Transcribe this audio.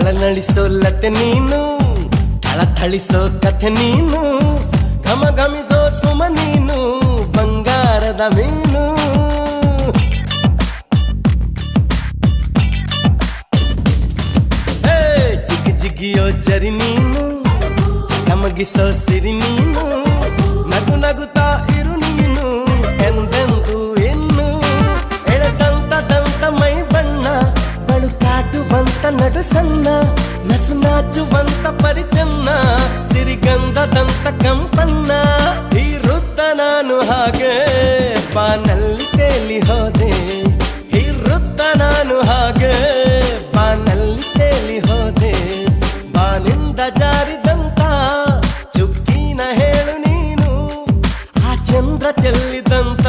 ಥಳನಳಿಸೋ ಲತೆ ನೀನು ಥಳಥಳಿಸೋ ಕಥೆ ನೀನು ಘಮ ಘಮಿಸೋ ಸುಮ ನೀನು, ಬಂಗಾರದ ಮೀನು. ಜಿಗಿ ಜಿಗಿಯೋ ಜರಿ ನೀನು ಚಕಮಗಿಸೋ ಸಿರಿ ನೀನು ನಗು ನಡೆಸನ್ನ ನಸು ನಾಚುವಂತ ಪರಿಚನ್ನ, ಸಿರಿಗಂಧದಂತ ಕಂಪನ್ನ. ಹಿರುತ್ತ ನಾನು ಹಾಗೆ ಬಾನಲ್ಲಿ ತೇಲಿ ಹೋದೆ. ಹಿರುತ್ತ ನಾನು ಹಾಗೆ ಬಾನಲ್ಲಿ ತೇಲಿ ಹೋದೆ. ಬಾನಿಂದ ಜಾರಿದಂತ ಚುಕ್ಕಿನ ಹೇಳು ನೀನು, ಆ ಚಂದ್ರ ಚೆಲ್ಲಿದಂತ